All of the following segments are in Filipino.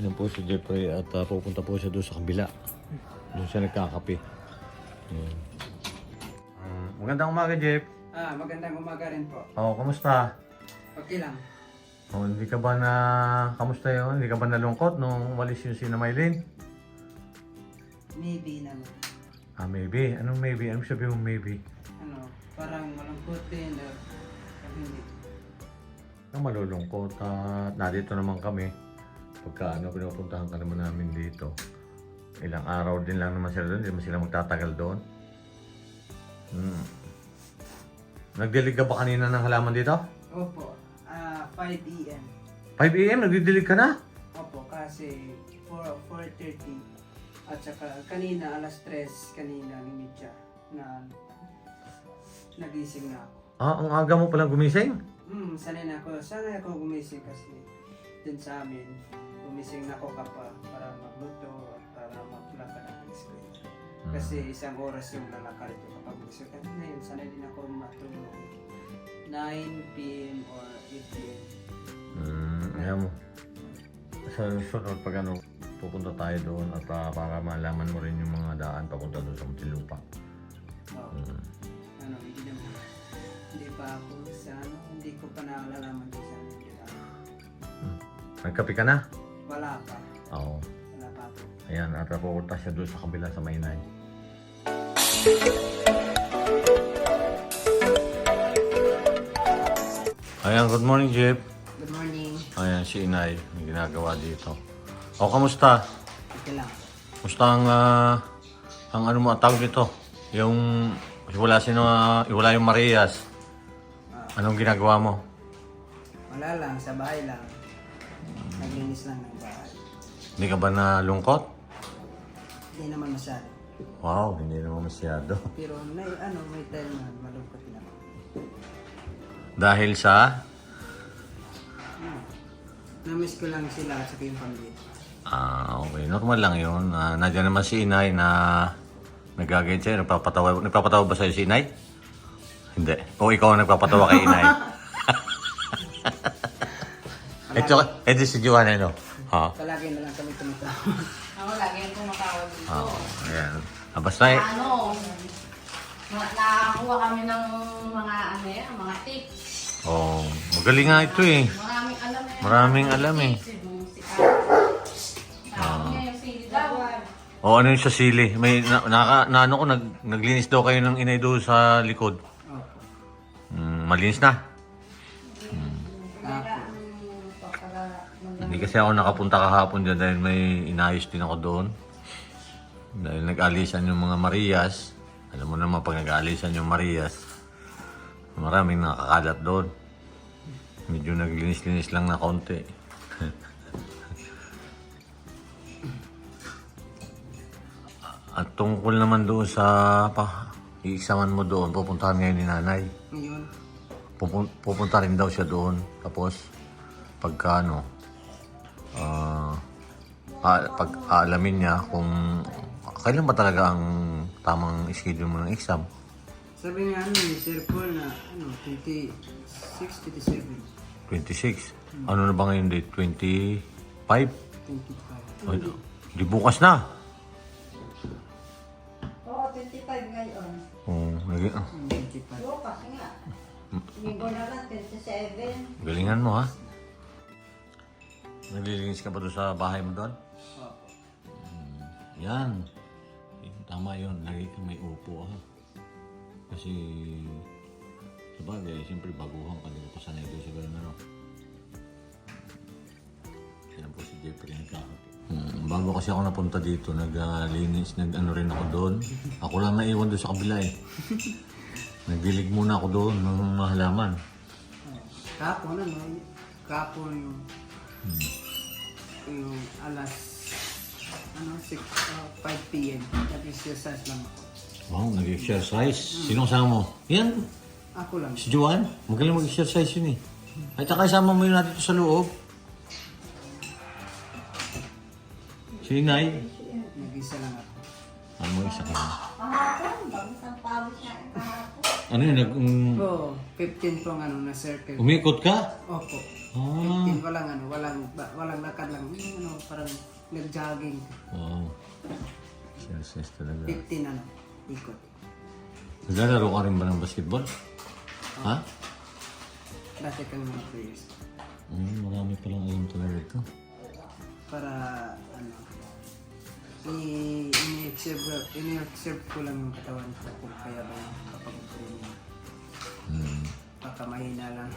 Yan po si Jeffrey at ah, pupunta po siya doon sa kabila. Doon siya nagkakape. Yan. Mm, magandang umaga, Jeff. Ah, magandang umaga rin po. Oo, kamusta? Okay lang. Oh, hindi ka ba na... Kamusta yun? Hindi ka ba nalungkot nung umalis yung si na Maylin? Maybe naman. Ah, maybe. Anong maybe? Anong sabi mo maybe? Ano, parang malungkot din. Or, hindi. Ang malulungkot at nandito naman kami. Pagka ano, pinupuntahan ka naman namin dito. Ilang araw din lang naman sila doon. Hindi naman sila magtatagal doon. Hmm. Nagdilig ka ba kanina ng halaman dito? Opo, ah 5 a.m. 5 a.m. Nagdidilig ka na? Opo, kasi 4, 4.30. At saka kanina, alas 3, kanina, limidya, na nagising na ako. Ah, ang aga mo palang gumising? Hmm, sanay na ako. Sanay ako gumising kasi dun sa amin, gumising na ako kapa para magluto at para maglakad ang school. Kasi isang oras yung lalakad ito kapag gusto ka. Ngayon, sanay din ako matulog. 9 p.m. or 8 p.m. Hmm, ayaw mo. Sa susunod pag ano, pupunta tayo doon at ah, para malaman mo rin yung mga daan papunta doon sa Muntinlupa. Oh, Hmm. ano, hindi naman. Hindi pa ako sa ano, hindi ko pa naalalaman doon sa ano. hindi ako. Nagkape ka na? Wala pa. Oo. Wala pa po. Ayan, at pupunta siya doon sa kabila sa Maynay. Ayan, good morning, Jeff. Good morning. Ayan, si Inay, ang ginagawa dito. O, kamusta? Okay lang. Kamusta ang, ah, ang ano mo, ang tawag dito? Yung, wala sino, ah, wala yung Marias. Anong ginagawa mo? Wala lang, sa bahay lang. Naglinis lang ng bahay. Hindi ka ba nalungkot? Hindi naman masyado. Wow, hindi naman masyado. Pero may ano, may time na malungkot ako. Dahil sa, Na-miss ko lang sila at saka yung pamilya. ah, okay, normal lang yun. Ah, nandiyan naman si Inay na nagagayad sa'yo. Nagpapatawa, nagpapatawa ba sa'yo si Inay? Hindi. O ikaw ang nagpapatawa kay Inay. ito, ito si Joanna, no? Ha? Palagi na lang kami tumatawa. Ako lagi yung tumatawag dito. Oo, ayan. Ah, basta, eh, Ano, na- nakakuha kami ng mga ano yan, mga tips. oh, magaling nga ito eh. Maraming alam eh. Maraming alam eh. Si si yung sili daw. O ano yung sa sili? May, na, naka, na ano ko, nag, naglinis daw kayo ng inay doon sa likod. Opo. Mm, malinis na. Hindi kasi ako nakapunta kahapon dyan dahil may inayos din ako doon. Dahil nag-alisan yung mga Marias. Alam mo naman pag nag-alisan yung Marias, maraming nakakalat doon. Medyo naglinis-linis lang na konti. At tungkol naman doon sa pa, iiksaman mo doon, pupuntahan ngayon ni nanay. Ngayon, Pupun- pupunta rin daw siya doon. Tapos, pagka ano, ah, ah, pag aalamin niya kung kailan ba talaga ang tamang schedule mo ng exam. sabi nga ano ni Sir Paul na ano, 26, 27, 26. Ano na ba ngayon date? 25? 25. Ay, di bukas na. Oo, 25 ngayon. Oh, nag- ah, 25. Oo, kasi nga. Linggo na lang, 27. galingan mo ha. Naglilinis ka ba doon sa bahay mo doon? Opo. Yan. Eh, Tama yun. Lagi kang may upo ha. Kasi sa bagay, siyempre baguhan ka. Ka sanay doon sa ganun ano. Yan po si Jeffrey nagkakape. Hmm, bago kasi ako napunta dito, naglinis, nag-ano rin ako doon. Ako lang naiwan doon sa kabila eh. Nagdilig muna ako doon ng mga halaman. Kapon ano, kapon yung yung alas ano, 6, uh, 5 p.m. Nag-exercise lang ako. Wow, nag-exercise. Sino kasama mo? Yan, Ako lang. Si Joan, magaling mag-exercise yun eh. At saka isama mo yun natin ito sa loob. Si Inay. Nag-isa lang ako. Ano mo isa ka na? Kahapon, bagus ang pawis kahapon. Ano yun? Nag, um, Oo, 15 pong ano na circle. umikot ka? Opo. Ah. 15 walang ano, walang ba- walang lakad lang. Yung ano, parang nag-jogging. Oo. Yes, yes talaga. 15 ano, ikot. Naglalaro ka rin ba ng basketball? Ha? Dati kang mga players. Mm, marami palang alam talaga ito. Para ano, ini-observe, ini-observe ko lang yung katawan ko kung kaya ba kapag training. Hmm. Baka mahina lang.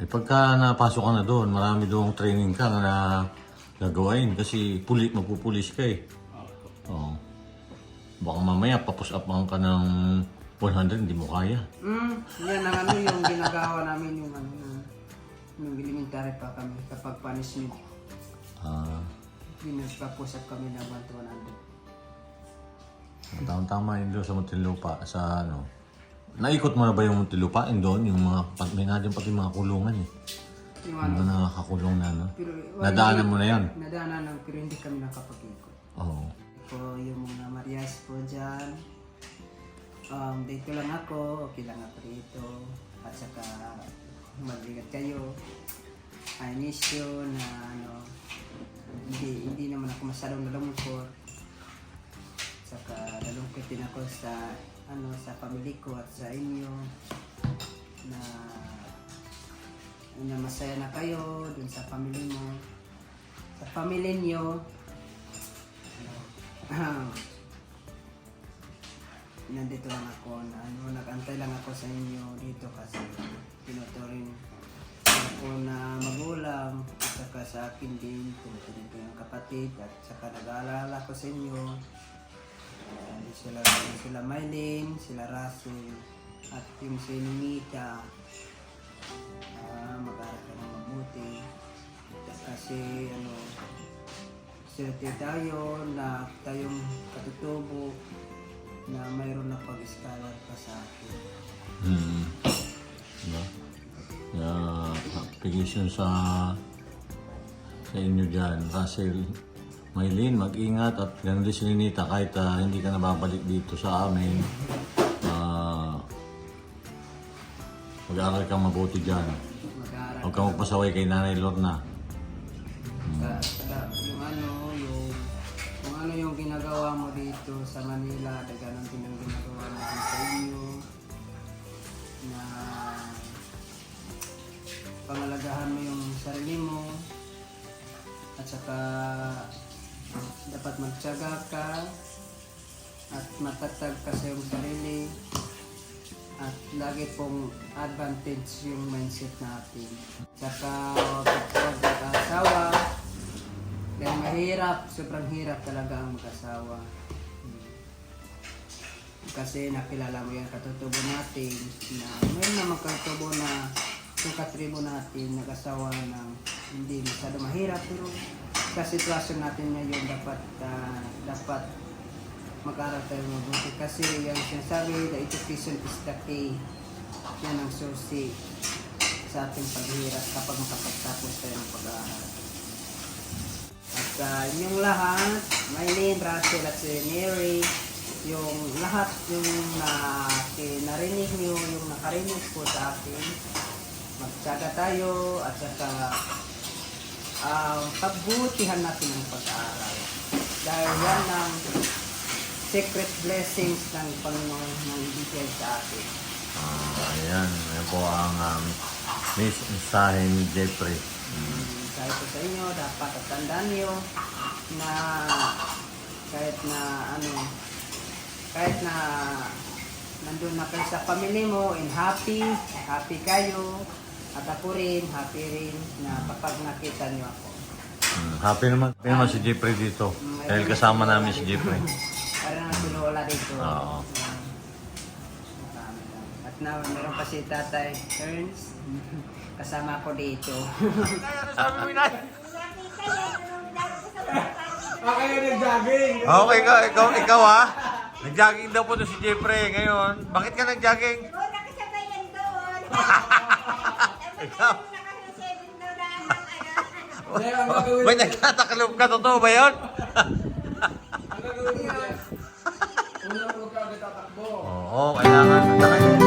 Eh pagka napasok ka na doon, marami doong training ka na gagawain kasi puli, magpupulis ka eh. Oo. Baka mamaya papus up ka ng 100, hindi mo kaya. Mm, yan ang ano yung ginagawa namin yung ano yung, yung elementary pa kami kapag punishment. Ah, Yung nagpa-push up kami na 1 to 100. tama-tama yun doon sa Muntinlupa, sa ano. Naikot mo na ba yung Muntinlupa? Yung doon, yung mga, may nga din pati mga kulungan eh. Yung Yung ano, mga nakakakulong na ano. pero Nadaanan mo na yan? nadaanan lang pero hindi kami nakapag-ikot. Oo. Ito yung mga Marias po dyan. Um, dito lang ako, okay lang ako dito. At saka mag-ingat kayo. I miss you na ano, hindi, hindi naman ako masyadong nalungkot. Saka nalungkot din ako sa ano sa family ko at sa inyo na na masaya na kayo dun sa family mo sa family niyo nandito lang ako na ano, nag-antay lang ako sa inyo dito kasi tinuturing ako na magulang at saka sa akin din tinuturing ko yung kapatid at saka nag-aalala ko sa inyo uh, sila, sila Mylene, sila Russell at yung si Ninita uh, mag-aaral ka ng mabuti kasi ano swerte tayo na tayong katutubo na mayroon na pag-scholar pa sa akin. Hmm. Diba? Kaya, application sa sa inyo dyan. Russell, Maylin, mag-ingat at ganun din si Ninita kahit ah, hindi ka nababalik dito sa amin. ah, mag-aaral kang mabuti dyan. Huwag kang magpasaway kay Nanay Lorna. ka. Saka yung ano, yung kung ano yung ginagawa mo dito sa Manila, na ganun din ang ginagawa natin sa inyo. Saka dapat magtyaga ka at matatag ka sa iyong sarili at lagi pong advantage yung mindset natin. Tsaka huwag mag-asawa dahil mahirap, sobrang hirap talaga ang mag-asawa. Kasi nakilala mo yan katutubo natin na mayroon naman katutubo na yung katribo natin nag-asawa ng hindi masyado mahirap pero sa sitwasyon natin ngayon dapat ah, dapat mag-aral tayo mabuti. Kasi yung sinasabi the education is the key. Yan ang susi sa ating paghirap kapag makapagtapos tayo ng pag-aaral. At uh, inyong lahat Mylene, Russell at si Mary yung lahat yung na, narinig nyo yung nakarinig po sa akin magtsaga tayo at saka pagbutihan natin ang pag-aaral dahil yan ang secret blessings ng Panginoon ng ibigay sa atin. Ah, ayan, ayan po ang um, miss mensahe ni Jeffrey. Mm, Sabi ko sa inyo, dapat at tandaan nyo na kahit na ano, kahit na nandun na kayo sa family mo and happy, happy kayo, at ako rin, happy rin na kapag nakita nyo ako. Hmm, happy naman, happy naman si Jeffrey dito. Dahil kasama namin si Jeffrey. Para na si Lola dito. Oo. Lang. At na, meron pa si Tatay Ernst. Kasama ko dito. Okay ka, ikaw, ikaw ha? Nag-jogging daw po to si Jeffrey ngayon. Bakit ka nag-jogging? Oo, nakasabay yan doon. Ikaw? Nakasabay daw na ano. May nagtatakalob ka, totoo ba yun? Oo, kailangan. binigla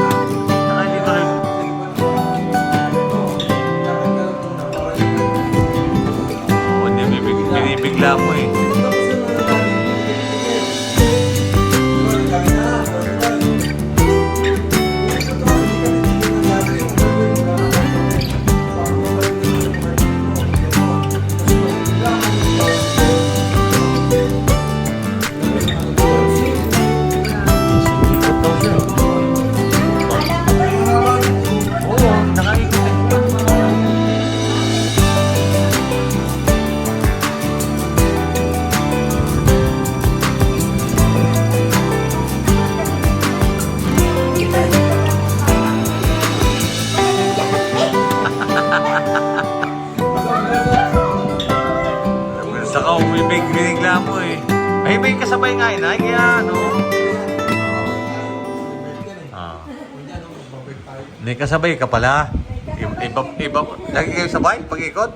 May kasabay ka pala. Iba, iba, iba, lagi kayo sabay pag ikot?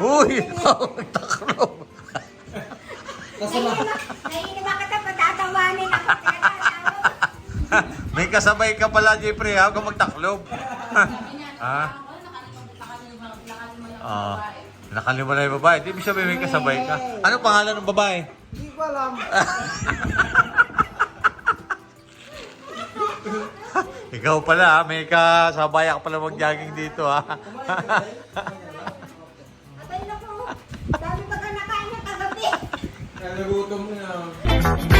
Uy, taklob. Naiinom ako ito, patatawanin ako. May kasabay ka pala, Jeffrey, ha? Huwag magtaklob. Ah. Ah, nakalima na yung babae. Di ba sabihin may kasabay ka? Ano pangalan ng babae? Hindi ko alam. Ikaw pala, may kasabay ka pala mag-jogging dito, ha? Abay na po. Dami pa ka nakain ng kagabi. Kaya nagutom na.